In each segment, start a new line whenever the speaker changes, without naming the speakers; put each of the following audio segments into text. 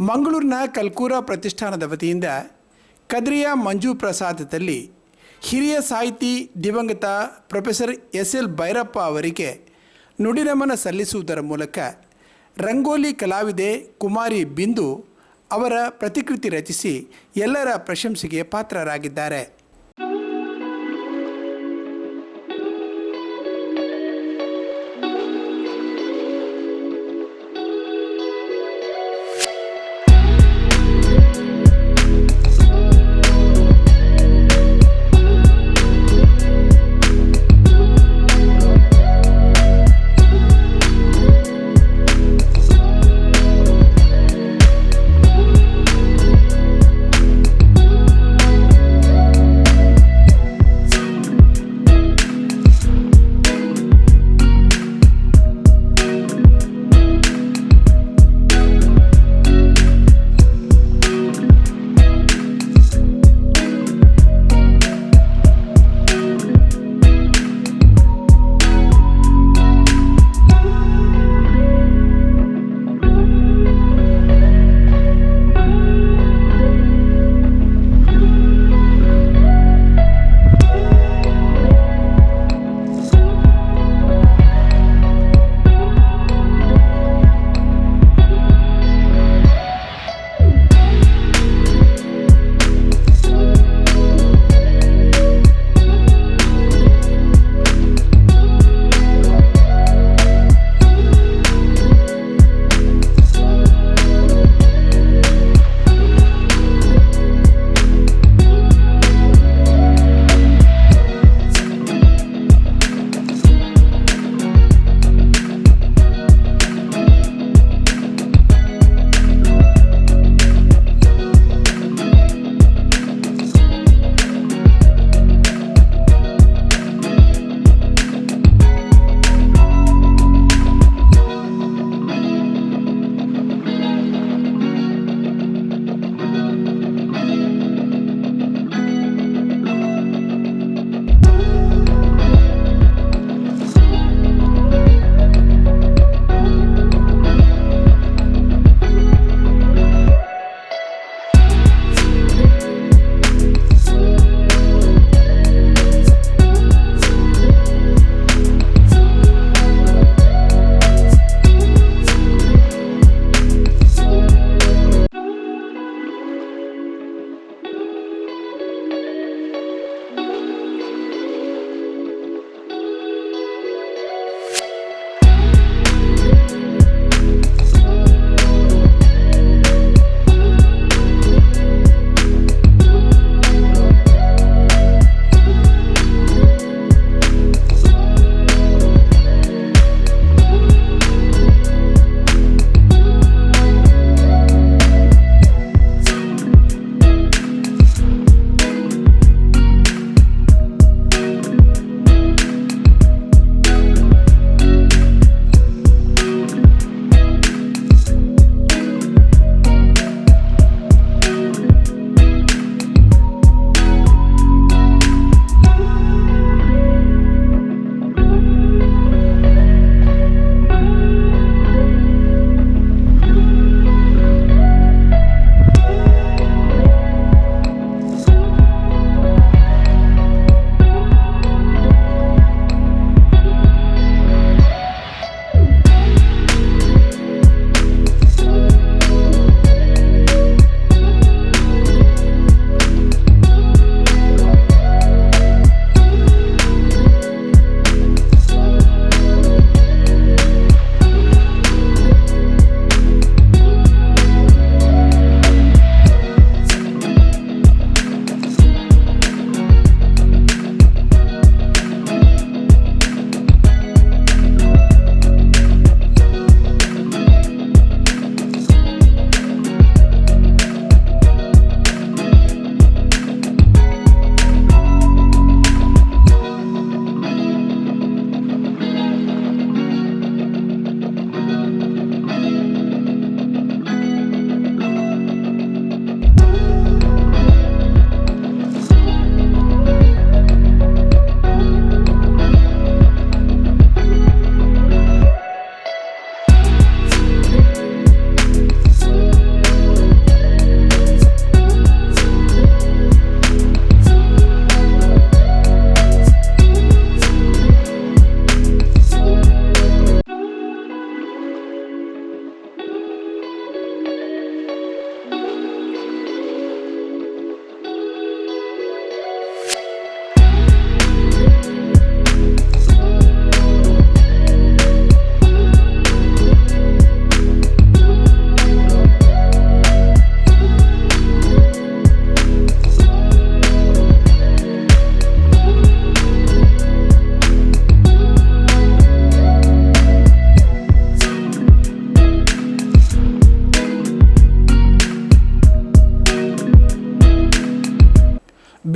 ಮಂಗಳೂರಿನ ಕಲ್ಕೂರ ಪ್ರತಿಷ್ಠಾನದ ವತಿಯಿಂದ ಕದ್ರಿಯ ಮಂಜು ಪ್ರಸಾದದಲ್ಲಿ ಹಿರಿಯ ಸಾಹಿತಿ ದಿವಂಗತ ಪ್ರೊಫೆಸರ್ ಎಸ್ ಎಲ್ ಭೈರಪ್ಪ ಅವರಿಗೆ ನುಡಿನಮನ ಸಲ್ಲಿಸುವುದರ ಮೂಲಕ ರಂಗೋಲಿ ಕಲಾವಿದೆ ಕುಮಾರಿ ಬಿಂದು ಅವರ ಪ್ರತಿಕೃತಿ ರಚಿಸಿ ಎಲ್ಲರ ಪ್ರಶಂಸೆಗೆ ಪಾತ್ರರಾಗಿದ್ದಾರೆ.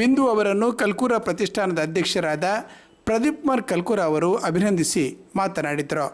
ಬಿಂದು ಅವರನ್ನು ಕಲ್ಕೂರ ಪ್ರತಿಷ್ಠಾನದ ಅಧ್ಯಕ್ಷರಾದ ಪ್ರದೀಪ್ ಕುಮಾರ್ ಕಲ್ಕೂರ ಅವರು ಅಭಿನಂದಿಸಿ ಮಾತನಾಡಿದರು.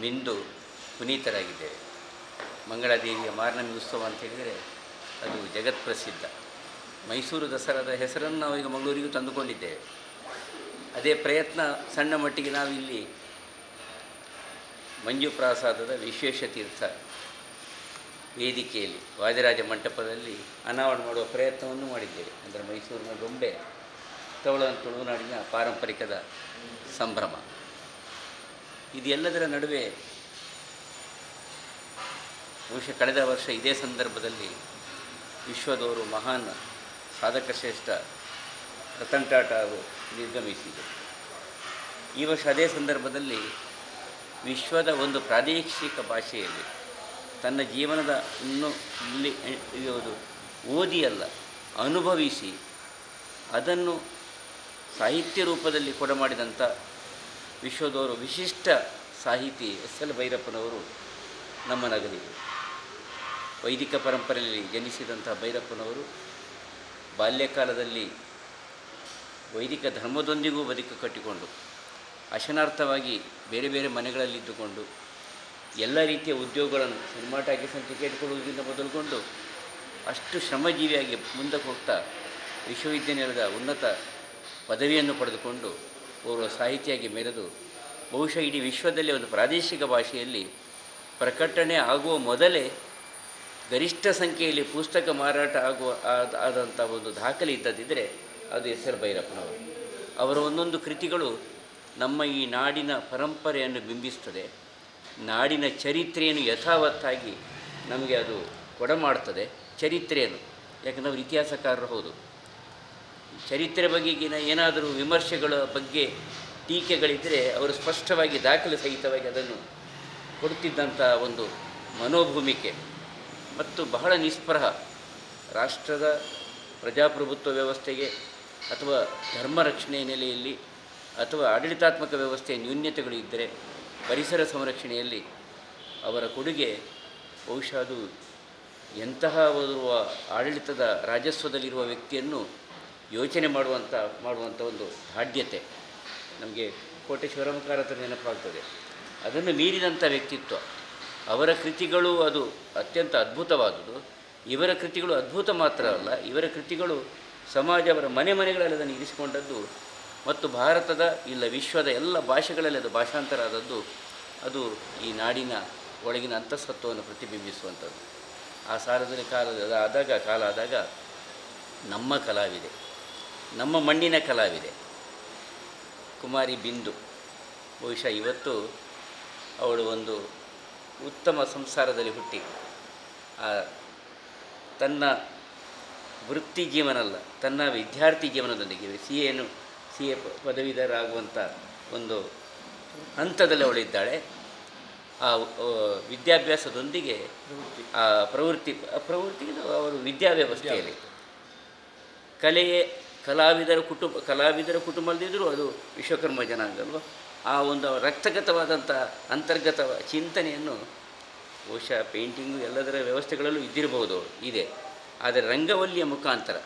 ಮಿಂದು ಪುನೀತರಾಗಿದ್ದೇವೆ ಮಂಗಳಾದೇವಿಯ ಮಾರ್ನಮಿ ಉತ್ಸವ ಅಂತ ಹೇಳಿದರೆ ಅದು ಜಗತ್ಪ್ರಸಿದ್ಧ ಮೈಸೂರು ದಸರಾದ ಹೆಸರನ್ನು ನಾವು ಈಗ ಮಂಗಳೂರಿಗೂ ತಂದುಕೊಂಡಿದ್ದೇವೆ ಅದೇ ಪ್ರಯತ್ನ ಸಣ್ಣ ಮಟ್ಟಿಗೆ ನಾವಿಲ್ಲಿ ಮಂಜು ಪ್ರಸಾದದ ವಿಶೇಷ ವಿಶ್ವೇಶತೀರ್ಥ ವೇದಿಕೆಯಲ್ಲಿ ವಾದಿರಾಜ ಮಂಟಪದಲ್ಲಿ ಅನಾವರಣ ಮಾಡುವ ಪ್ರಯತ್ನವನ್ನು ಮಾಡಿದ್ದೇವೆ. ಅಂದರೆ ಮೈಸೂರಿನ ಗೊಂಬೆ ತವಳ ತುಳುನಾಡಿನ ಪಾರಂಪರಿಕದ ಸಂಭ್ರಮ. ಇದೆಲ್ಲದರ ನಡುವೆ ಬಹುಶಃ ಕಳೆದ ವರ್ಷ ಇದೇ ಸಂದರ್ಭದಲ್ಲಿ ವಿಶ್ವದವರು ಮಹಾನ್ ಸಾಧಕ ಶ್ರೇಷ್ಠ ರತನ್ ಟಾಟಾ ಅವರು ನಿರ್ಗಮಿಸಿದರು. ಈ ವರ್ಷ ಅದೇ ಸಂದರ್ಭದಲ್ಲಿ ವಿಶ್ವದ ಒಂದು ಪ್ರಾದೇಶಿಕ ಭಾಷೆಯಲ್ಲಿ ತನ್ನ ಜೀವನದ ಇನ್ನು ಇಲ್ಲಿ ಇರುವುದು ಓದಿಯಲ್ಲ, ಅನುಭವಿಸಿ ಅದನ್ನು ಸಾಹಿತ್ಯ ರೂಪದಲ್ಲಿ ಕೊಡಮಾಡಿದಂಥ ವಿಶ್ವದವರು ವಿಶಿಷ್ಟ ಸಾಹಿತಿ ಎಸ್ ಎಲ್ ಭೈರಪ್ಪನವರು ನಮ್ಮ ನಗಲಿಗೆ. ವೈದಿಕ ಪರಂಪರೆಯಲ್ಲಿ ಜನಿಸಿದಂಥ ಭೈರಪ್ಪನವರು ಬಾಲ್ಯಕಾಲದಲ್ಲಿ ವೈದಿಕ ಧರ್ಮದೊಂದಿಗೂ ಬದುಕು ಕಟ್ಟಿಕೊಂಡು, ಅಶನಾರ್ಥವಾಗಿ ಬೇರೆ ಬೇರೆ ಮನೆಗಳಲ್ಲಿದ್ದುಕೊಂಡು, ಎಲ್ಲ ರೀತಿಯ ಉದ್ಯೋಗಗಳನ್ನು ಸಿನಿಮಾ ಟಾಕೀಸನ್ನು ಟಿಕೆಟ್ ಕೊಡುವುದರಿಂದ ಮೊದಲುಕೊಂಡು ಅಷ್ಟು ಶ್ರಮಜೀವಿಯಾಗಿ ಮುಂದಕ್ಕೆ ಹೋಗ್ತಾ ವಿಶ್ವವಿದ್ಯಾನಿಲಯದ ಉನ್ನತ ಪದವಿಯನ್ನು ಪಡೆದುಕೊಂಡು ಓರ್ವ ಸಾಹಿತಿಯಾಗಿ ಮೆರೆದು ಬಹುಶಃ ಇಡೀ ವಿಶ್ವದಲ್ಲಿ ಒಂದು ಪ್ರಾದೇಶಿಕ ಭಾಷೆಯಲ್ಲಿ ಪ್ರಕಟಣೆ ಆಗುವ ಮೊದಲೇ ಗರಿಷ್ಠ ಸಂಖ್ಯೆಯಲ್ಲಿ ಪುಸ್ತಕ ಮಾರಾಟ ಆಗುವ ಆದ ಆದಂಥ ಒಂದು ದಾಖಲೆ ಇದ್ದದಿದ್ದರೆ ಅದು ಎಸ್ ಎಲ್ ಭೈರಪ್ಪನವರು. ಅವರ ಒಂದೊಂದು ಕೃತಿಗಳು ನಮ್ಮ ಈ ನಾಡಿನ ಪರಂಪರೆಯನ್ನು ಬಿಂಬಿಸ್ತದೆ ನಾಡಿನ ಚರಿತ್ರೆಯನ್ನು ಯಥಾವತ್ತಾಗಿ ನಮಗೆ ಅದು ಕೊಡಮಾಡ್ತದೆ ಚರಿತ್ರೆಯನ್ನು. ಯಾಕಂದರೆ ಅವರು ಇತಿಹಾಸಕಾರರು, ಹೌದು. ಚರಿತ್ರೆ ಬಗೆಗಿನ ಏನಾದರೂ ವಿಮರ್ಶೆಗಳ ಬಗ್ಗೆ ಟೀಕೆಗಳಿದ್ದರೆ ಅವರು ಸ್ಪಷ್ಟವಾಗಿ ದಾಖಲೆ ಸಹಿತವಾಗಿ ಅದನ್ನು ಕೊಡುತ್ತಿದ್ದಂಥ ಒಂದು ಮನೋಭೂಮಿಕೆ ಮತ್ತು ಬಹಳ ನಿಸ್ಪೃಹ. ರಾಷ್ಟ್ರದ ಪ್ರಜಾಪ್ರಭುತ್ವ ವ್ಯವಸ್ಥೆಗೆ ಅಥವಾ ಧರ್ಮ ರಕ್ಷಣೆ ನೆಲೆಯಲ್ಲಿ ಅಥವಾ ಆಡಳಿತಾತ್ಮಕ ವ್ಯವಸ್ಥೆಯ ನ್ಯೂನ್ಯತೆಗಳು ಇದ್ದರೆ ಪರಿಸರ ಸಂರಕ್ಷಣೆಯಲ್ಲಿ ಅವರ ಕೊಡುಗೆ ಬಹುಶಃ ಅದು ಎಂತಹ ಆಡಳಿತದ ರಾಜಸ್ವದಲ್ಲಿರುವ ವ್ಯಕ್ತಿಯನ್ನು ಯೋಚನೆ ಮಾಡುವಂಥ ಮಾಡುವಂಥ ಒಂದು ದಾಢ್ಯತೆ ನಮಗೆ ಕೋಟೆ ಶಿವರಾಮಕಾರ ನೆನಪಾಗ್ತದೆ. ಅದನ್ನು ಮೀರಿದಂಥ ವ್ಯಕ್ತಿತ್ವ, ಅವರ ಕೃತಿಗಳು ಅದು ಅತ್ಯಂತ ಅದ್ಭುತವಾದುದು. ಇವರ ಕೃತಿಗಳು ಅದ್ಭುತ ಮಾತ್ರ ಅಲ್ಲ, ಇವರ ಕೃತಿಗಳು ಸಮಾಜ ಅವರ ಮನೆ ಮನೆಗಳಲ್ಲಿ ಅದನ್ನು ಇರಿಸಿಕೊಂಡದ್ದು ಮತ್ತು ಭಾರತದ ಇಲ್ಲ ವಿಶ್ವದ ಎಲ್ಲ ಭಾಷೆಗಳಲ್ಲಿ ಅದು ಭಾಷಾಂತರ ಆದದ್ದು, ಅದು ಈ ನಾಡಿನ ಒಳಗಿನ ಅಂತಸ್ತತ್ವವನ್ನು ಪ್ರತಿಬಿಂಬಿಸುವಂಥದ್ದು. ಆ ಸಾರ್ವಜನಿಕ ಕಾಲ ಆದಾಗ ಕಾಲ ಆದಾಗ ನಮ್ಮ ಕಲಾವಿದೆ. ನಮ್ಮ ಮಣ್ಣಿನ ಕಲಾವಿದೆ. ಕುಮಾರಿ ಬಿಂದು. ಬಹುಶಃ ಇವತ್ತು ಅವಳು ಒಂದು ಉತ್ತಮ ಸಂಸಾರದಲ್ಲಿ ಹುಟ್ಟಿ. ಆ ತನ್ನ ವೃತ್ತಿ ಜೀವನ ಅಲ್ಲ ತನ್ನ ವಿದ್ಯಾರ್ಥಿ ಜೀವನದೊಂದಿಗೆ ಸಿ ಎನು ಸಿ ಎ ಪದವೀಧರಾಗುವಂಥ ಒಂದು ಹಂತದಲ್ಲಿ ಅವಳಿದ್ದಾಳೆ. ಆ ವಿದ್ಯಾಭ್ಯಾಸದೊಂದಿಗೆ ಆ ಪ್ರವೃತ್ತಿ ಪ್ರವೃತ್ತಿ ಅವರು ವಿದ್ಯಾವ್ಯವಸ್ಥೆಯಲ್ಲಿ. ಕಲೆಯೇ ಕಲಾವಿದರ ಕುಟುಂಬ, ಕಲಾವಿದರ ಕುಟುಂಬದಲ್ಲಿದ್ದರೂ ಅದು ವಿಶ್ವಕರ್ಮ ಜನಾಂಗ ಅಲ್ವಾ? ಆ ಒಂದು ರಕ್ತಗತವಾದಂಥ ಅಂತರ್ಗತ ಚಿಂತನೆಯನ್ನು ಬಹುಶಃ ಪೇಂಟಿಂಗು ಎಲ್ಲದರ ವ್ಯವಸ್ಥೆಗಳಲ್ಲೂ ಇದ್ದಿರಬಹುದು ಇದೆ. ಆದರೆ ರಂಗವಲ್ಲಿಯ ಮುಖಾಂತರ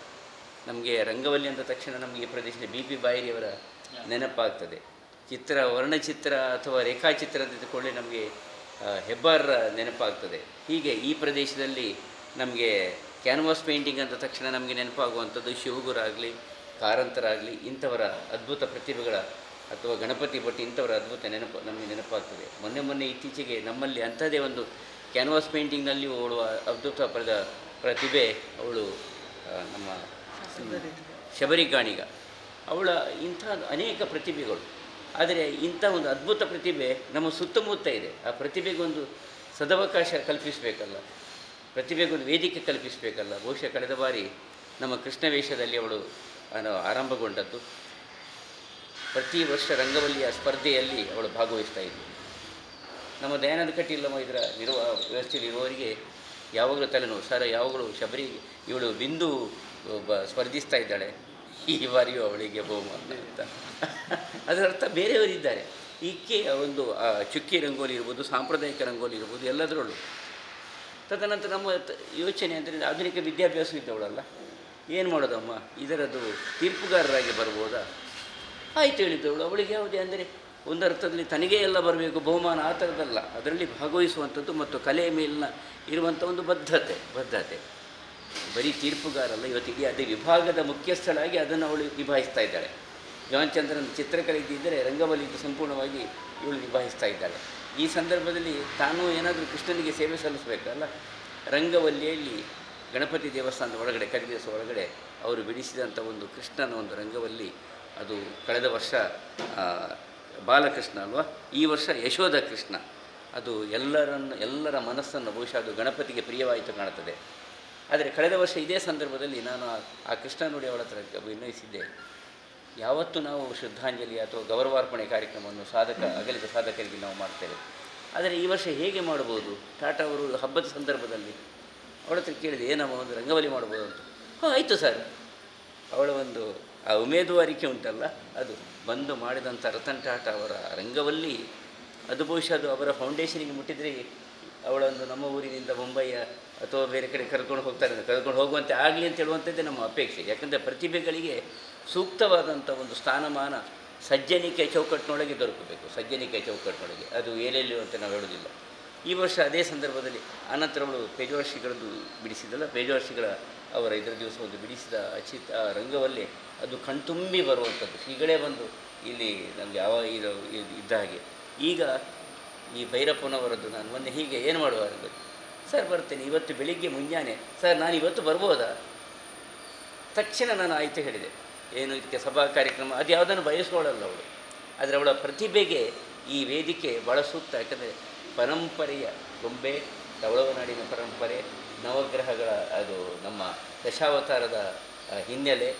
ನಮಗೆ ರಂಗವಲ್ಲಿ ಅಂದ ತಕ್ಷಣ ನಮಗೆ ಪ್ರದೇಶದ ಬಿ ಪಿ ಬಾಯಿರಿಯವರ ನೆನಪಾಗ್ತದೆ. ಚಿತ್ರ, ವರ್ಣಚಿತ್ರ ಅಥವಾ ರೇಖಾಚಿತ್ರ ತಿಳ್ಕೊಳ್ಳಿ ನಮಗೆ ಹೆಬ್ಬಾರರ ನೆನಪಾಗ್ತದೆ. ಹೀಗೆ ಈ ಪ್ರದೇಶದಲ್ಲಿ ನಮಗೆ ಕ್ಯಾನ್ವಾಸ್ ಪೇಂಟಿಂಗ್ ಅಂದ ತಕ್ಷಣ ನಮಗೆ ನೆನಪಾಗುವಂಥದ್ದು ಶಿವಗುರಾಗಲಿ, ಕಾರಂತರಾಗಲಿ, ಇಂಥವರ ಅದ್ಭುತ ಪ್ರತಿಭೆಗಳ ಅಥವಾ ಗಣಪತಿ ಭಟ್ ಇಂಥವರ ಅದ್ಭುತ ನೆನಪು ನಮಗೆ ನೆನಪಾಗ್ತದೆ. ಮೊನ್ನೆ ಮೊನ್ನೆ ಇತ್ತೀಚೆಗೆ ನಮ್ಮಲ್ಲಿ ಅಂಥದ್ದೇ ಒಂದು ಕ್ಯಾನ್ವಾಸ್ ಪೇಂಟಿಂಗ್ನಲ್ಲಿ ಅವಳು ಅದ್ಭುತ ಪಡೆದ ಪ್ರತಿಭೆ ಅವಳು ನಮ್ಮ ಶಬರಿ ಗಾಣಿಗ ಅವಳ ಇಂಥ ಅನೇಕ ಪ್ರತಿಭೆಗಳು. ಆದರೆ ಇಂಥ ಒಂದು ಅದ್ಭುತ ಪ್ರತಿಭೆ ನಮ್ಮ ಸುತ್ತಮುತ್ತ ಇದೆ. ಆ ಪ್ರತಿಭೆಗೊಂದು ಸದವಕಾಶ ಕಲ್ಪಿಸಬೇಕಲ್ಲ. ಪ್ರತಿಭೆಗೊಂದು ವೇದಿಕೆ ಕಲ್ಪಿಸಬೇಕಲ್ಲ. ಬಹುಶಃ ಕಳೆದ ಬಾರಿ ನಮ್ಮ ಕೃಷ್ಣ ವೇಷದಲ್ಲಿ ಅವಳು ಆರಂಭಗೊಂಡದ್ದು. ಪ್ರತಿ ವರ್ಷ ರಂಗವಲ್ಲಿಯ ಸ್ಪರ್ಧೆಯಲ್ಲಿ ಅವಳು ಭಾಗವಹಿಸ್ತಾ ಇದ್ದರು ನಮ್ಮ ದಯಾನಂದ ಕಟೀಲಮ್ಮ ಇದರ ನಿರ್ವ ವ್ಯವಸ್ಥೆಯಲ್ಲಿರುವವರಿಗೆ ಯಾವಾಗಲೂ ತಲೆನೋವು. ಸರ, ಯಾವಾಗಲೂ ಶಬರಿ, ಇವಳು ಬಿಂದು ಬ ಸ್ಪರ್ಧಿಸ್ತಾ ಇದ್ದಾಳೆ. ಈ ಬಾರಿಯೂ ಅವಳಿಗೆ ಬಹುಮಾನ ಅಂತ. ಅದರ ಅರ್ಥ ಬೇರೆಯವರಿದ್ದಾರೆ. ಈಕೆ ಒಂದು ಚುಕ್ಕಿ ರಂಗೋಲಿ ಇರ್ಬೋದು, ಸಾಂಪ್ರದಾಯಿಕ ರಂಗೋಲಿ ಇರ್ಬೋದು, ಎಲ್ಲದರಲ್ಲೂ. ತದನಂತರ ನಮ್ಮ ಯೋಚನೆ ಅಂದರೆ ಆಧುನಿಕ ವಿದ್ಯಾಭ್ಯಾಸ ಇದ್ದವಳಲ್ಲ. ಏನು ಮಾಡೋದಮ್ಮ? ಇದರದ್ದು ತೀರ್ಪುಗಾರರಾಗಿ ಬರ್ಬೋದಾ? ಆಯ್ತು ಹೇಳಿದ್ದವಳು. ಅವಳಿಗೆ ಯಾವುದೇ ಅಂದರೆ ಒಂದರ್ಥದಲ್ಲಿ ತನಗೇ ಎಲ್ಲ ಬರಬೇಕು. ಬಹುಮಾನ ಆ ಥರದ್ದಲ್ಲ. ಅದರಲ್ಲಿ ಭಾಗವಹಿಸುವಂಥದ್ದು ಮತ್ತು ಕಲೆಯ ಮೇಲಿನ ಇರುವಂಥ ಒಂದು ಬದ್ಧತೆ ಬದ್ಧತೆ. ಬರೀ ತೀರ್ಪುಗಾರಲ್ಲ, ಇವತ್ತಿಗೆ ಅದೇ ವಿಭಾಗದ ಮುಖ್ಯಸ್ಥಳಾಗಿ ಅದನ್ನು ಅವಳು ನಿಭಾಯಿಸ್ತಾ ಇದ್ದಾಳೆ. ಜಾನ್ ಚಂದ್ರನ್ ಚಿತ್ರಕಲೆ ಇದ್ದಿದ್ದರೆ ರಂಗವಲ್ಲಿ ಸಂಪೂರ್ಣವಾಗಿ ಇವಳು ನಿಭಾಯಿಸ್ತಾ ಇದ್ದಾಳೆ. ಈ ಸಂದರ್ಭದಲ್ಲಿ ತಾನು ಏನಾದರೂ ಕೃಷ್ಣನಿಗೆ ಸೇವೆ ಸಲ್ಲಿಸಬೇಕಲ್ಲ? ರಂಗವಲ್ಲಿಯಲ್ಲಿ ಗಣಪತಿ ದೇವಸ್ಥಾನದ ಒಳಗಡೆ ಕರಿದಿವಸ ಒಳಗಡೆ ಅವರು ಬಿಡಿಸಿದಂಥ ಒಂದು ಕೃಷ್ಣನ ಒಂದು ರಂಗವಲ್ಲಿ ಅದು ಕಳೆದ ವರ್ಷ ಬಾಲಕೃಷ್ಣ ಅಲ್ವಾ? ಈ ವರ್ಷ ಯಶೋಧ ಕೃಷ್ಣ. ಅದು ಎಲ್ಲರನ್ನು, ಎಲ್ಲರ ಮನಸ್ಸನ್ನು ಬಹುಶಃ ಅದು ಗಣಪತಿಗೆ ಪ್ರಿಯವಾಯಿತು ಕಾಣುತ್ತದೆ. ಆದರೆ ಕಳೆದ ವರ್ಷ ಇದೇ ಸಂದರ್ಭದಲ್ಲಿ ನಾನು ಆ- ಕೃಷ್ಣ ನೋಡಿ ಅವಳ ಹತ್ರ ಯಾವತ್ತು ನಾವು ಶ್ರದ್ಧಾಂಜಲಿ ಅಥವಾ ಗೌರವಾರ್ಪಣೆ ಕಾರ್ಯಕ್ರಮವನ್ನು ಸಾಧಕ, ಅಗಲಿದ ಸಾಧಕರಿಗೆ ನಾವು ಮಾಡ್ತೇವೆ? ಆದರೆ ಈ ವರ್ಷ ಹೇಗೆ ಮಾಡ್ಬೋದು? ಟಾಟಾ ಅವರು ಹಬ್ಬದ ಸಂದರ್ಭದಲ್ಲಿ ಅವಳ ಹತ್ರ ಕೇಳಿದೆ ಏನಮ್ಮ ಒಂದು ರಂಗವಲಿ ಮಾಡ್ಬೋದು ಅಂತ. ಹಾಂ, ಆಯಿತು ಸರ್. ಅವಳ ಒಂದು, ಆ ಉಮೇದುವಾರಿಕೆ ಉಂಟಲ್ಲ, ಅದು ಬಂದು ಮಾಡಿದಂಥ ರತನ್ ಟಾಟಾ ಅವರ ರಂಗವಲ್ಲಿ, ಅದು ಬಹುಶಃ ಅದು ಅವರ ಫೌಂಡೇಶನಿಗೆ ಮುಟ್ಟಿದರೆ ಅವಳೊಂದು ನಮ್ಮ ಊರಿನಿಂದ ಮುಂಬೈಯ ಅಥವಾ ಬೇರೆ ಕಡೆ ಕರ್ಕೊಂಡು ಹೋಗ್ತಾರೆ, ಕರ್ಕೊಂಡು ಹೋಗುವಂತೆ ಆಗಲಿ ಅಂತ ಹೇಳುವಂಥದ್ದೇ ನಮ್ಮ ಅಪೇಕ್ಷೆ. ಯಾಕಂದರೆ ಪ್ರತಿಭೆಗಳಿಗೆ ಸೂಕ್ತವಾದಂಥ ಒಂದು ಸ್ಥಾನಮಾನ ಸಜ್ಜನಿಕೆ ಚೌಕಟ್ಟಿನೊಳಗೆ ದೊರಕಬೇಕು, ಸಜ್ಜನಿಕೆ ಚೌಕಟ್ಟಿನೊಳಗೆ. ಅದು ಎಲ್ಲೆಲ್ಲಿಯೂ ಅಂತ ನಾವು ಹೇಳೋದಿಲ್ಲ ಈ ವರ್ಷ ಅದೇ ಸಂದರ್ಭದಲ್ಲಿ ಅನಂತರ ಅವಳು ಪೇಜವರ್ಷಿಗಳದ್ದು ಬಿಡಿಸಿದಲ್ಲ ಪೇಜವರ್ಷಿಗಳ ಅವರ ಇದರ ದಿವಸ ಒಂದು ಬಿಡಿಸಿದ ಅಚಿತ್ ರಂಗವಲ್ಲೇ ಅದು ಕಣ್ತುಂಬಿ ಬರುವಂಥದ್ದು. ಶ್ರೀಗಳೇ ಬಂದು ಇಲ್ಲಿ ನಮಗೆ ಯಾವ ಇದು ಇದ್ದ ಹಾಗೆ. ಈಗ ಈ ಭೈರಪ್ಪನವರದ್ದು ನಾನು ಮೊನ್ನೆ ಹೀಗೆ ಏನು ಮಾಡುವ. ಸರ್ ಬರ್ತೇನೆ, ಇವತ್ತು ಬೆಳಿಗ್ಗೆ ಮುಂಜಾನೆ. ಸರ್ ನಾನು ಇವತ್ತು ಬರ್ಬೋದಾ? ತಕ್ಷಣ ನಾನು ಆಯಿತು ಹೇಳಿದೆ. ಏನು ಇದಕ್ಕೆ ಸಭಾ ಕಾರ್ಯಕ್ರಮ, ಅದು ಯಾವುದನ್ನು ಬಯಸ್ಕೊಳ್ಳಲ್ಲ ಅವಳು. ಆದರೆ ಅವಳ ಪ್ರತಿಭೆಗೆ ಈ ವೇದಿಕೆ ಭಾಳ ಸೂಕ್ತ ಯಾಕಂದರೆ ಪರಂಪರೆಯ ಗೊಂಬೆ ತವಳವನಾಡಿನ ಪರಂಪರೆ, ನವಗ್ರಹಗಳ, ಅದು ನಮ್ಮ ದಶಾವತಾರದ ಹಿನ್ನೆಲೆ,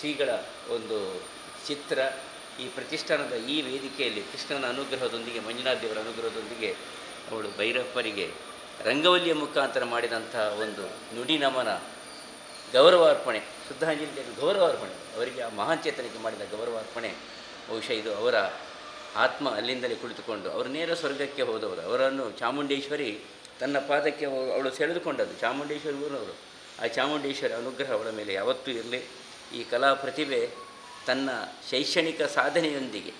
ಶ್ರೀಗಳ ಒಂದು ಚಿತ್ರ, ಈ ಪ್ರತಿಷ್ಠಾನದ ಈ ವೇದಿಕೆಯಲ್ಲಿ ಕೃಷ್ಣನ ಅನುಗ್ರಹದೊಂದಿಗೆ ಮಂಜುನಾಥ್ ದೇವರ ಅನುಗ್ರಹದೊಂದಿಗೆ ಅವಳು ಭೈರಪ್ಪರಿಗೆ ರಂಗವಲ್ಲಿಯ ಮುಖಾಂತರ ಮಾಡಿದಂಥ ಒಂದು ನುಡಿ ನಮನ ಗೌರವಾರ್ಪಣೆ ಶುದ್ಧಾಂಜಲಿ ಗೌರವಾರ್ಪಣೆ ಅವರಿಗೆ ಆ ಮಹಾನ್ ಚೇತನಕ್ಕೆ ಮಾಡಿದ ಗೌರವಾರ್ಪಣೆ ಬಹುಶಃ ಇದು ಅವರ ಆತ್ಮ ಅಲ್ಲಿಂದಲೇ ಕುಳಿತುಕೊಂಡು, ಅವರು ನೇರ ಸ್ವರ್ಗಕ್ಕೆ ಹೋದವರು, ಅವರನ್ನು ಚಾಮುಂಡೇಶ್ವರಿ ತನ್ನ ಪಾದಕ್ಕೆ ಅವ- ಅವಳು ಸೆಳೆದುಕೊಂಡದ್ದು, ಚಾಮುಂಡೇಶ್ವರಿ ಊರವರು. ಆ ಚಾಮುಂಡೇಶ್ವರಿ ಅನುಗ್ರಹ ಅವಳ ಮೇಲೆ ಯಾವತ್ತೂ ಇರಲಿ. ಈ ಕಲಾ ಪ್ರತಿಭೆ ತನ್ನ ಶೈಕ್ಷಣಿಕ ಸಾಧನೆಯೊಂದಿಗೆ,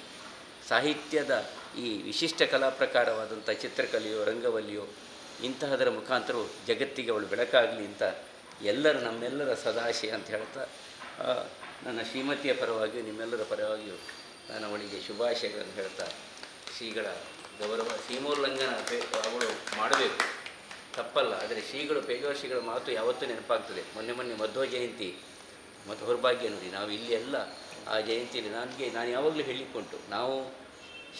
ಸಾಹಿತ್ಯದ ಈ ವಿಶಿಷ್ಟ ಕಲಾ ಪ್ರಕಾರವಾದಂಥ ಚಿತ್ರಕಲೆಯೋ, ರಂಗವಲ್ಲಿಯೋ, ಇಂತಹದರ ಮುಖಾಂತರ ಜಗತ್ತಿಗೆ ಅವಳು ಬೆಳಕಾಗಲಿ ಅಂತ ಎಲ್ಲರ ನಮ್ಮೆಲ್ಲರ ಸದಾಶಿ ಅಂತ ಹೇಳ್ತಾ ನನ್ನ ಶ್ರೀಮತಿಯ ಪರವಾಗಿ ನಿಮ್ಮೆಲ್ಲರ ಪರವಾಗಿಯೂ ನಾನು ಅವಳಿಗೆ ಶುಭಾಶಯಗಳನ್ನು ಹೇಳ್ತಾ, ಶ್ರೀಗಳ ಗೌರವ ಸೀಮೋಲ್ಲಂಘನ ಅವಳು ಮಾಡಬೇಕು. ತಪ್ಪಲ್ಲ, ಆದರೆ ಶ್ರೀಗಳು ಪೇಜೋಶ್ರೀಗಳ ಮಾತು ಯಾವತ್ತೂ ನೆನಪಾಗ್ತದೆ. ಮೊನ್ನೆ ಮೊನ್ನೆ ಮಧ್ವ ಜಯಂತಿ ಮತ್ತು ಹೊರಭಾಗ್ಯ ನೋಡಿ, ನಾವು ಇಲ್ಲಿ ಎಲ್ಲ ಆ ಜಯಂತಿಯಲ್ಲಿ ನನಗೆ, ನಾನು ಯಾವಾಗಲೂ ಹೇಳಿಕೊಂಟು, ನಾವು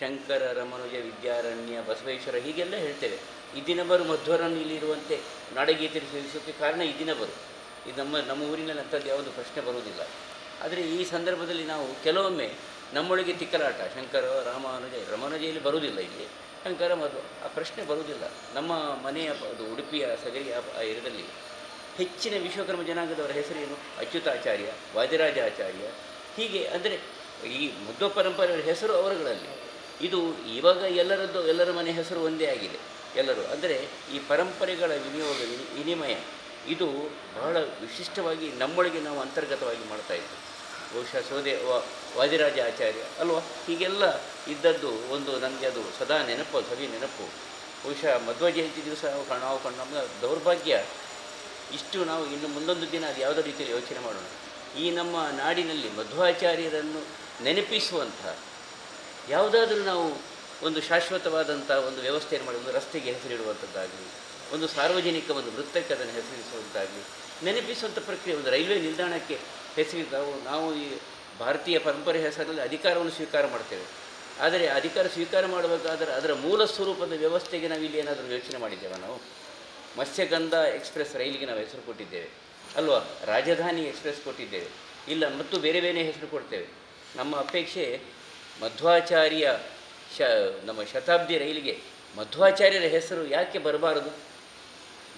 ಶಂಕರ ರಮನುಜ ವಿದ್ಯಾರಣ್ಯ, ಬಸವೇಶ್ವರ ಹೀಗೆಲ್ಲ ಹೇಳ್ತೇವೆ. ಈ ದಿನ ಬರು ಮಧ್ವರನ್ನು ಇಲ್ಲಿರುವಂತೆ ನಾಡಗೀತೆ ಸೇರಿಸೋಕ್ಕೆ ಕಾರಣ ಈ ದಿನ ಬರು. ಇದು ನಮ್ಮ ನಮ್ಮ ಊರಿನಲ್ಲಿ ಅಂಥದ್ದು ಯಾವುದು ಪ್ರಶ್ನೆ ಬರುವುದಿಲ್ಲ. ಆದರೆ ಈ ಸಂದರ್ಭದಲ್ಲಿ ನಾವು ಕೆಲವೊಮ್ಮೆ ನಮ್ಮೊಳಗೆ ತಿಕ್ಕಲಾಟ, ಶಂಕರ, ರಾಮಾನುಜ, ರಮಾನುಜಯಲ್ಲಿ ಬರುವುದಿಲ್ಲ ಇಲ್ಲಿ. ಶಂಕರ ಮಧ್ವ ಆ ಪ್ರಶ್ನೆ ಬರುವುದಿಲ್ಲ. ನಮ್ಮ ಮನೆಯ ಅದು ಉಡುಪಿಯ ಸಗರಿಯ ಆ ಏರಿಯಾದಲ್ಲಿ ಹೆಚ್ಚಿನ ವಿಶ್ವಕರ್ಮ ಜನಾಂಗದವರ ಹೆಸರೇನು? ಅಚ್ಯುತಾಚಾರ್ಯ, ವಾದಿರಾಜಾಚಾರ್ಯ. ಹೀಗೆ ಅಂದರೆ ಈ ಮಧ್ವ ಪರಂಪರೆಯ ಹೆಸರು ಅವರುಗಳಲ್ಲಿ. ಇದು ಇವಾಗ ಎಲ್ಲರದ್ದು, ಎಲ್ಲರ ಮನೆ ಹೆಸರು ಒಂದೇ ಆಗಿದೆ. ಎಲ್ಲರೂ. ಅಂದರೆ ಈ ಪರಂಪರೆಗಳ ವಿನಿಯೋಗ ವಿನಿ- ವಿನಿಮಯ, ಇದು ಬಹಳ ವಿಶಿಷ್ಟವಾಗಿ ನಮ್ಮೊಳಗೆ ನಾವು ಅಂತರ್ಗತವಾಗಿ ಮಾಡ್ತಾ ಇದ್ವಿ. ಬಹುಶಃ ಸೋದೆ ವಾದಿರಾಜ ಆಚಾರ್ಯ, ಅಲ್ವಾ? ಹೀಗೆಲ್ಲ ಇದ್ದದ್ದು ಒಂದು ನನಗೆ ಅದು ಸದಾ ನೆನಪು, ಸವಿ ನೆನಪು. ಬಹುಶಃ ಮಧ್ವ ಜಯಂತಿ ದಿವಸ ನಾವು ಕಂಡು ನಮ್ಮ ದೌರ್ಭಾಗ್ಯ. ಇಷ್ಟು ನಾವು ಇನ್ನು ಮುಂದೊಂದು ದಿನ ಅದು ಯಾವುದೋ ರೀತಿಯಲ್ಲಿ ಯೋಚನೆ ಮಾಡೋಣ. ಈ ನಮ್ಮ ನಾಡಿನಲ್ಲಿ ಮಧ್ವಾಚಾರ್ಯರನ್ನು ನೆನಪಿಸುವಂತಹ ಯಾವುದಾದ್ರೂ ನಾವು ಒಂದು ಶಾಶ್ವತವಾದಂಥ ಒಂದು ವ್ಯವಸ್ಥೆಯನ್ನು ಮಾಡಿ, ಒಂದು ರಸ್ತೆಗೆ ಹೆಸರಿಡುವಂಥದ್ದಾಗಲಿ ಒಂದು ಸಾರ್ವಜನಿಕ ಒಂದು ವೃತ್ತಕ್ಕೆ ಅದನ್ನು ಹೆಸರಿಸುವಂತಾಗಲಿ ನೆನಪಿಸುವಂಥ ಪ್ರಕ್ರಿಯೆ, ಒಂದು ರೈಲ್ವೆ ನಿಲ್ದಾಣಕ್ಕೆ ಹೆಸರಿದ್ದು ನಾವು ನಾವು ಈ ಭಾರತೀಯ ಪರಂಪರೆ ಹೆಸರಲ್ಲಿ ಅಧಿಕಾರವನ್ನು ಸ್ವೀಕಾರ ಮಾಡ್ತೇವೆ. ಆದರೆ ಅಧಿಕಾರ ಸ್ವೀಕಾರ ಮಾಡಬೇಕಾದ್ರೆ ಅದರ ಮೂಲ ಸ್ವರೂಪದ ವ್ಯವಸ್ಥೆಗೆ ನಾವು ಇಲ್ಲಿ ಏನಾದರೂ ಯೋಚನೆ ಮಾಡಿದ್ದೇವೆ ನಾವು? ಮತ್ಸ್ಯಗಂಧ ಎಕ್ಸ್ಪ್ರೆಸ್ ರೈಲಿಗೆ ನಾವು ಹೆಸರು ಕೊಟ್ಟಿದ್ದೇವೆ. ಅಲ್ವಾ? ರಾಜಧಾನಿ ಎಕ್ಸ್ಪ್ರೆಸ್ ಕೊಟ್ಟಿದ್ದೇವೆ. ಇಲ್ಲ, ಮತ್ತು ಬೇರೆ ಬೇರೆ ಹೆಸರು ಕೊಡ್ತೇವೆ. ನಮ್ಮ ಅಪೇಕ್ಷೆ ಮಧ್ವಾಚಾರ್ಯ ಶ, ನಮ್ಮ ಶತಾಬ್ದಿ ರೈಲಿಗೆ ಮಧ್ವಾಚಾರ್ಯರ ಹೆಸರು ಯಾಕೆ ಬರಬಾರದು?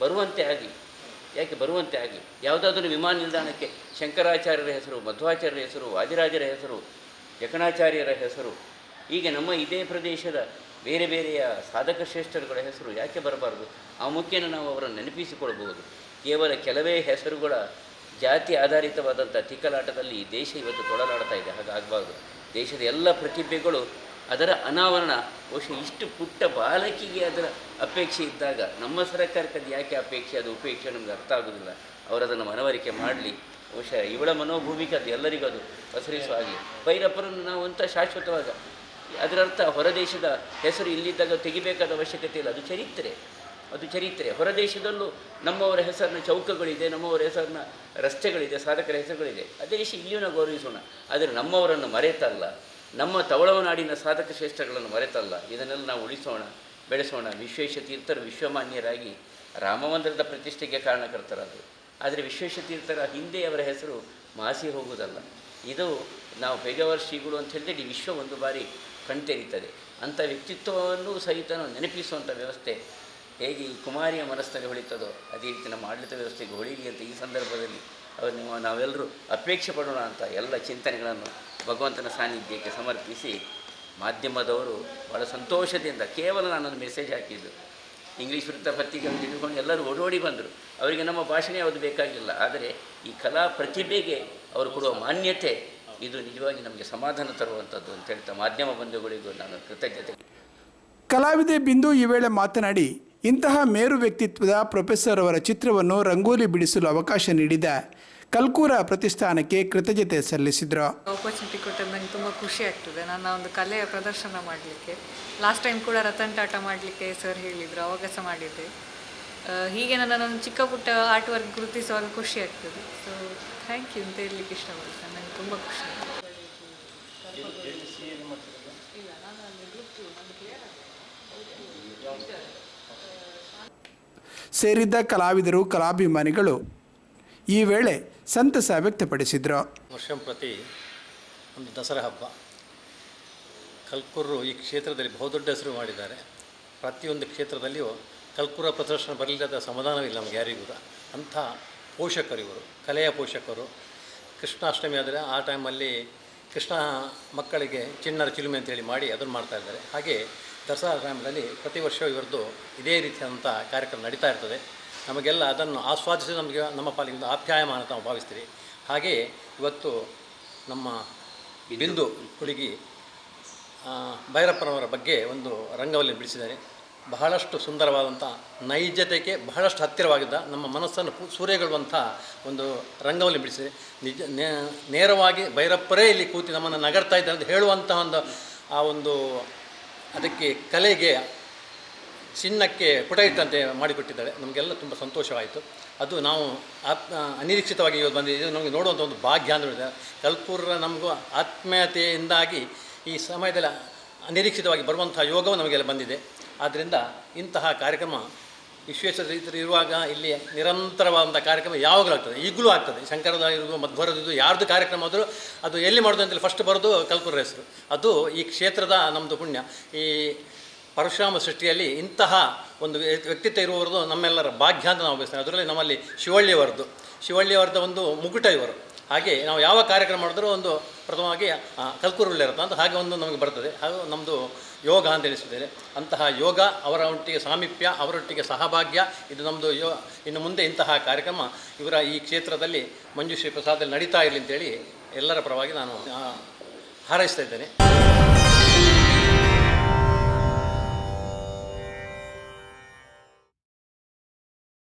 ಬರುವಂತೆ ಆಗಲಿ ಯಾಕೆ ಬರುವಂತೆ ಆಗಲಿ ಯಾವುದಾದ್ರೂ ವಿಮಾನ ನಿಲ್ದಾಣಕ್ಕೆ ಶಂಕರಾಚಾರ್ಯರ ಹೆಸರು, ಮಧ್ವಾಚಾರ್ಯರ ಹೆಸರು, ವಾದಿರಾಜರ ಹೆಸರು, ಯಕಣಾಚಾರ್ಯರ ಹೆಸರು ಹೀಗೆ ನಮ್ಮ ಇದೇ ಪ್ರದೇಶದ ಬೇರೆ ಬೇರೆಯ ಸಾಧಕ ಶ್ರೇಷ್ಠರುಗಳ ಹೆಸರು ಯಾಕೆ ಬರಬಾರದು? ಆ ಮುಖ್ಯನ ನಾವು ಅವರನ್ನು ನೆನಪಿಸಿಕೊಳ್ಳಬಹುದು. ಕೇವಲ ಕೆಲವೇ ಹೆಸರುಗಳ ಜಾತಿ ಆಧಾರಿತವಾದಂಥ ತಿಕ್ಕಲಾಟದಲ್ಲಿ ಈ ದೇಶ ಇವತ್ತು ತೊಡಲಾಡ್ತಾ ಇದೆ. ಹಾಗಾಗಬಾರ್ದು. ದೇಶದ ಎಲ್ಲ ಪ್ರತಿಭೆಗಳು ಅದರ ಅನಾವರಣ, ಬಹುಶಃ ಇಷ್ಟು ಪುಟ್ಟ ಬಾಲಕಿಗೆ ಅದರ ಅಪೇಕ್ಷೆ ಇದ್ದಾಗ ನಮ್ಮ ಸರ್ಕಾರಕ್ಕೆ ಅದು ಯಾಕೆ ಅಪೇಕ್ಷೆ, ಅದು ಉಪೇಕ್ಷೆ ನಮ್ಗೆ ಅರ್ಥ ಆಗೋದಿಲ್ಲ. ಅವರು ಅದನ್ನು ಮನವರಿಕೆ ಮಾಡಲಿ. ಬಹುಶಃ ಇವಳ ಮನೋಭೂಮಿಕೆ ಅದು ಎಲ್ಲರಿಗೂ ಅದು ಪಸರಿಸುವ ಆಗಲಿ ಭೈರಪ್ಪರನ್ನು ನಾವು ಅಂತ ಶಾಶ್ವತವಾದ ಅದರರ್ಥ ಹೊರದೇಶದ ಹೆಸರು ಇಲ್ಲಿದ್ದಾಗ ತೆಗಿಬೇಕಾದ ಅವಶ್ಯಕತೆ ಇಲ್ಲ. ಅದು ಚರಿತ್ರೆ. ಅದು ಚರಿತ್ರೆ. ಹೊರದೇಶದಲ್ಲೂ ನಮ್ಮವರ ಹೆಸರಿನ ಚೌಕಗಳಿದೆ, ನಮ್ಮವರ ಹೆಸರಿನ ರಸ್ತೆಗಳಿದೆ, ಸಾಧಕರ ಹೆಸರುಗಳಿದೆ. ಅದೇ ದೇಶ ಇಲ್ಲಿಯೂ ನಾವು ಗೌರವಿಸೋಣ. ಆದರೆ ನಮ್ಮವರನ್ನು ಮರೆತಲ್ಲ. ನಮ್ಮ ತವಳವನಾಡಿನ ಸಾಧಕ ಶ್ರೇಷ್ಠಗಳನ್ನು ಮರೆತಲ್ಲ. ಇದನ್ನೆಲ್ಲ ನಾವು ಉಳಿಸೋಣ, ಬೆಳೆಸೋಣ. ವಿಶ್ವೇಶ ತೀರ್ಥರು ವಿಶ್ವಮಾನ್ಯರಾಗಿ ರಾಮಮಂದಿರದ ಪ್ರತಿಷ್ಠೆಗೆ ಕಾರಣಕರ್ತರಾದರು. ಆದರೆ ವಿಶ್ವೇಶ ತೀರ್ಥರ ಹಿಂದೆ ಅವರ ಹೆಸರು ಮಾಸಿ ಹೋಗುವುದಲ್ಲ. ಇದು ನಾವು ಬೇಗವರ್ ಶ್ರೀಗಳು ಅಂತ ಹೇಳಿದ್ರೆ ವಿಶ್ವ ಒಂದು ಬಾರಿ ಕಣ್ತೆರೀತದೆ. ಅಂಥ ವ್ಯಕ್ತಿತ್ವವನ್ನು ಸಹಿತ ನೆನಪಿಸುವಂಥ ವ್ಯವಸ್ಥೆ ಹೇಗೆ ಈ ಕುಮಾರಿಯ ಮನಸ್ಸಿನಲ್ಲಿ ಹೊಳಿತದೋ, ಅದೇ ರೀತಿ ನಮ್ಮ ಆಡಳಿತ ವ್ಯವಸ್ಥೆಗೆ ಹೊಳಿಲಿ ಅಂತ ಈ ಸಂದರ್ಭದಲ್ಲಿ ನೀವು ನಾವೆಲ್ಲರೂ ಅಪೇಕ್ಷೆ ಪಡೋಣ ಅಂತ ಎಲ್ಲ ಚಿಂತನೆಗಳನ್ನು ಭಗವಂತನ ಸಾನ್ನಿಧ್ಯಕ್ಕೆ ಸಮರ್ಪಿಸಿ ಮಾಧ್ಯಮದವರು ಭಾಳ ಸಂತೋಷದಿಂದ ಕೇವಲ ನಾನೊಂದು ಮೆಸೇಜ್ ಹಾಕಿದ್ದು. ಇಂಗ್ಲೀಷ್ ವೃತ್ತ ಪತ್ರಿಕೆಯನ್ನು ತಿಳ್ಕೊಂಡು ಎಲ್ಲರೂ ಓಡೋಡಿ ಬಂದರು. ಅವರಿಗೆ ನಮ್ಮ ಭಾಷಣ ಯಾವುದು ಬೇಕಾಗಿಲ್ಲ. ಆದರೆ ಈ ಕಲಾ ಪ್ರತಿಭೆಗೆ ಅವರು ಕೊಡುವ ಮಾನ್ಯತೆ ಇದು ನಿಜವಾಗಿ ನಮಗೆ ಸಮಾಧಾನ ತರುವಂಥದ್ದು ಅಂತ ಹೇಳ್ತಾ ಮಾಧ್ಯಮ ಬಂಧುಗಳಿಗೂ ನಾನು ಕೃತಜ್ಞತೆ.
ಕಲಾವಿದೆ ಬಿಂದು ಈ ವೇಳೆ ಮಾತನಾಡಿ ಇಂತಹ ಮೇರು ವ್ಯಕ್ತಿತ್ವದ ಪ್ರೊಫೆಸರ್ ಅವರ ಚಿತ್ರವನ್ನು ರಂಗೋಲಿ ಬಿಡಿಸಲು ಅವಕಾಶ ನೀಡಿದ ಕಲ್ಕೂರ ಪ್ರತಿಷ್ಠಾನಕ್ಕೆ ಕೃತಜ್ಞತೆ ಸಲ್ಲಿಸಿದರು.
ಆಪರ್ಚುನಿಟಿ ಕೊಟ್ಟರೆ ನಂಗೆ ತುಂಬ ಖುಷಿ ಆಗ್ತದೆ. ನನ್ನ ಒಂದು ಕಲೆಯ ಪ್ರದರ್ಶನ ಮಾಡಲಿಕ್ಕೆ ಲಾಸ್ಟ್ ಟೈಮ್ ಕೂಡ ರತನ್ ಟಾಟಾ ಮಾಡಲಿಕ್ಕೆ ಸರ್ ಹೇಳಿದರು ಸಹ ಮಾಡಿದ್ದೆ. ಹೀಗೆ ನನ್ನ ಚಿಕ್ಕ ಪುಟ್ಟ ಆರ್ಟ್ ವರ್ಕ್ ಗುರುತಿಸುವಾಗ ಖುಷಿ ಆಗ್ತದೆ. ಸೊ ಥ್ಯಾಂಕ್ ಯು ಅಂತ ಹೇಳಲಿಕ್ಕೆ ಇಷ್ಟಪಡ್ತೇನೆ. ನನಗೆ ತುಂಬ ಖುಷಿ ಇಲ್ಲ ನಾನು ಅಲ್ಲಿ group ನಂದು clear ಆಗಿದೆ.
ಸೇರಿದ್ದ ಕಲಾವಿದರು, ಕಲಾಭಿಮಾನಿಗಳು ಈ ವೇಳೆ ಸಂತಸ ವ್ಯಕ್ತಪಡಿಸಿದರು.
ವರ್ಷಂ ಪ್ರತಿ ಒಂದು ದಸರಾ ಹಬ್ಬ. ಕಲ್ಕೂರು ಈ ಕ್ಷೇತ್ರದಲ್ಲಿ ಬಹುದೊಡ್ಡ ಹೆಸರು ಮಾಡಿದ್ದಾರೆ. ಪ್ರತಿಯೊಂದು ಕ್ಷೇತ್ರದಲ್ಲಿಯೂ ಕಲ್ಕೂರ ಪ್ರದರ್ಶನ ಬರಲಿಲ್ಲದ ಸಮಾಧಾನವಿಲ್ಲ ನಮಗೆ ಯಾರಿಗೂ ಕೂಡ. ಅಂಥ ಪೋಷಕರು ಇವರು, ಕಲೆಯ ಪೋಷಕರು. ಕೃಷ್ಣಾಷ್ಟಮಿ ಆದರೆ ಆ ಟೈಮಲ್ಲಿ ಕೃಷ್ಣ ಮಕ್ಕಳಿಗೆ ಚಿಣ್ಣರ ಚಿಲುಮೆ ಅಂತೇಳಿ ಮಾಡಿ ಅದನ್ನು ಮಾಡ್ತಾ ಇದ್ದಾರೆ. ಹಾಗೆ ದಸರಾ ಟೈಮ್ನಲ್ಲಿ ಪ್ರತಿ ವರ್ಷ ಇವರದ್ದು ಇದೇ ರೀತಿಯಾದಂಥ ಕಾರ್ಯಕ್ರಮ ನಡೀತಾ ಇರ್ತದೆ. ನಮಗೆಲ್ಲ ಅದನ್ನು ಆಸ್ವಾದಿಸಿ ನಮಗೆ ನಮ್ಮ ಪಾಲಿಗಿಂತ ಆಪ್ಯಾಯಮಾನ ನಾವು ಭಾವಿಸ್ತೀವಿ. ಹಾಗೆಯೇ ಇವತ್ತು ನಮ್ಮ ಬಿಂದು. ಹುಡುಗಿ ಭೈರಪ್ಪನವರ ಬಗ್ಗೆ ಒಂದು ರಂಗವಲ್ಲಿ ಬಿಡಿಸಿದ್ದಾರೆ. ಬಹಳಷ್ಟು ಸುಂದರವಾದಂಥ ನೈಜತೆಗೆ ಬಹಳಷ್ಟು ಹತ್ತಿರವಾಗಿದ್ದ ನಮ್ಮ ಮನಸ್ಸನ್ನು ಸೂರ್ಯಗೊಳ್ಳುವಂಥ ಸೂರೆಗೊಳ್ಳುವಂಥ ಒಂದು ರಂಗವಲ್ಲಿ ಬಿಡಿಸಿದೆ. ನಿಜ ನೇ- ನೇರವಾಗಿ ಭೈರಪ್ಪರೇ ಇಲ್ಲಿ ಕೂತಿ ನಮ್ಮನ್ನು ನಗರ್ತಾ ಇದ್ದಾರೆ ಅಂತ ಹೇಳುವಂಥ ಒಂದು ಆ ಒಂದು ಅದಕ್ಕೆ ಕಲೆಗೆ, ಚಿನ್ನಕ್ಕೆ ಪುಟ ಇಟ್ಟಂತೆ ಮಾಡಿಕೊಟ್ಟಿದ್ದಾಳೆ ನಮಗೆಲ್ಲ ತುಂಬ ಸಂತೋಷವಾಯಿತು. ಅದು ನಾವು ಆತ್ಮ ಅನಿರೀಕ್ಷಿತವಾಗಿ ಇವತ್ತು ಬಂದಿದೆ ಇದು ನಮಗೆ ನೋಡುವಂಥ ಒಂದು ಭಾಗ್ಯ ಅಂದರೆ ಕಲ್ಪೂರ ನಮಗೂ ಆತ್ಮೀಯತೆಯಿಂದಾಗಿ ಈ ಸಮಯದಲ್ಲಿ ಅನಿರೀಕ್ಷಿತವಾಗಿ ಬರುವಂಥ ಯೋಗವು ನಮಗೆಲ್ಲ ಬಂದಿದೆ. ಆದ್ದರಿಂದ ಇಂತಹ ಕಾರ್ಯಕ್ರಮ ವಿಶ್ವೇಶ್ವರ ರೈತರು ಇರುವಾಗ ಇಲ್ಲಿ ನಿರಂತರವಾದಂಥ ಕಾರ್ಯಕ್ರಮ ಯಾವಾಗಲೂ ಆಗ್ತದೆ. ಈಗಲೂ ಆಗ್ತದೆ. ಶಂಕರದ ಇರ್ಬೋದು ಮಧ್ವರದ್ದು ಯಾರ್ದು ಕಾರ್ಯಕ್ರಮ ಆದರೂ ಅದು ಎಲ್ಲಿ ಮಾಡೋದು ಅಂತೇಳಿ ಫಸ್ಟ್ ಬರೋದು ಕಲ್ಪುರ ಹೆಸರು. ಅದು ಈ ಕ್ಷೇತ್ರದ ನಮ್ಮದು ಪುಣ್ಯ. ಈ ಪರಶುರಾಮ ಸೃಷ್ಟಿಯಲ್ಲಿ ಇಂತಹ ಒಂದು ವ್ಯ- ವ್ಯಕ್ತಿತ್ವ ಇರುವವರದು ನಮ್ಮೆಲ್ಲರ ಭಾಗ್ಯ ಅಂತ ನಾವು ಬಯಸ್ತೇವೆ. ಅದರಲ್ಲಿ ನಮ್ಮಲ್ಲಿ ಶಿವಳ್ಳಿಯವರದ್ದು. ಶಿವಳ್ಳಿಯವರದ ಒಂದು ಮುಗುಟ ಇವರು ಹಾಗೆ ನಾವು ಯಾವ ಕಾರ್ಯಕ್ರಮ ಮಾಡಿದ್ರೂ ಒಂದು ಪ್ರಥಮವಾಗಿ ಕಲ್ಕೂರಲ್ಲಿ ಇರುತ್ತೆ ಅಂತ ಹಾಗೆ ಒಂದು ನಮಗೆ ಬರ್ತದೆ. ಹಾಗೂ ನಮ್ಮದು ಯೋಗ ಅಂತ ಎನಿಸುತ್ತದೆ ಅಂತಹ ಯೋಗ ಅವರ ಒಟ್ಟಿಗೆ ಸಾಮೀಪ್ಯ, ಅವರೊಟ್ಟಿಗೆ ಸಹಭಾಗ್ಯ, ಇದು ನಮ್ಮದು ಯೋ, ಇನ್ನು ಮುಂದೆ ಇಂತಹ ಕಾರ್ಯಕ್ರಮ ಇವರ ಈ ಕ್ಷೇತ್ರದಲ್ಲಿ ಮಂಜುಶ್ರೀ ಪ್ರಸಾದಲ್ಲಿ ನಡೀತಾ ಇರಲಿ ಅಂತೇಳಿ ಎಲ್ಲರ ಪರವಾಗಿ ನಾನು ಹಾರೈಸ್ತಾ ಇದ್ದೇನೆ.